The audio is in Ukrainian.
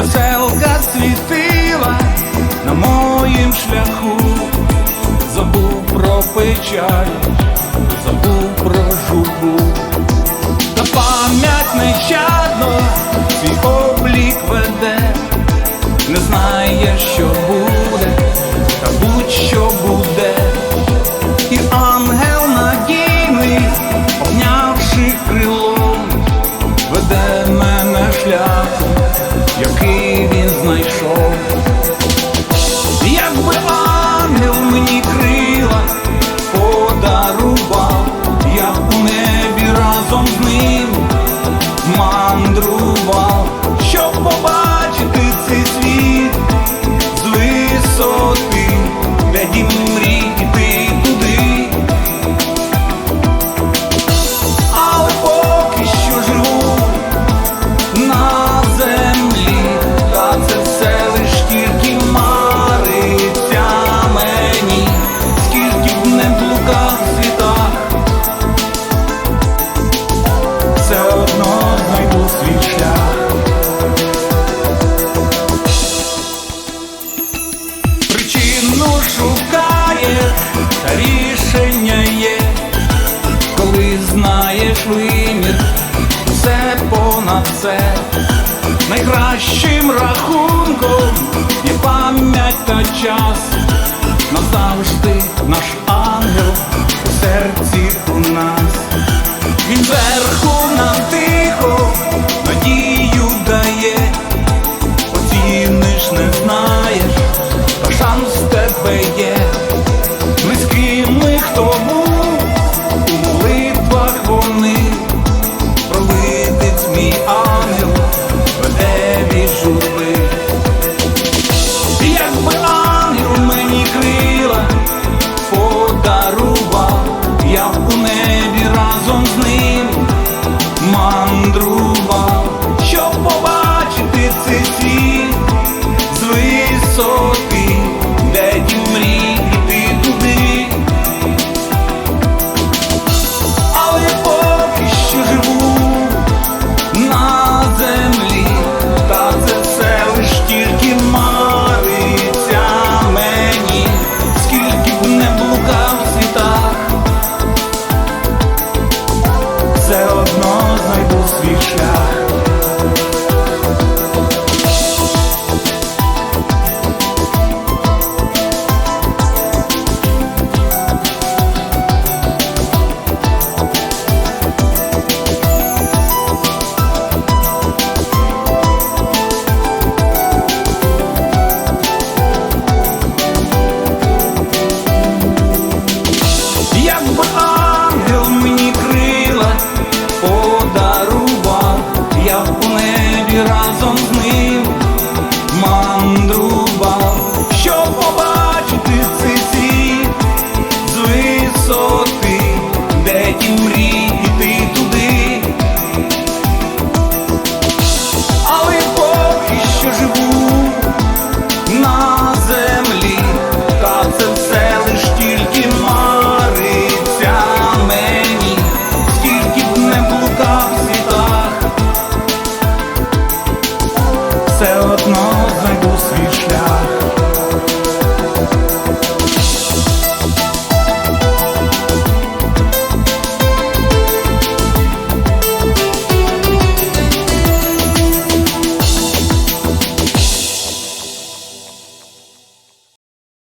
Веселка світила на моїм шляху, забув про печаль, забув про жуку, та пам'ять нещадно свій облік веде, не знає, що буде. на це, найкращим рахунком і пам'ять та час, назавжди наш ангел у серці у нас, він зверху нам тихо, надію дає, оціниш, не знаєш, та шанс в тебе є.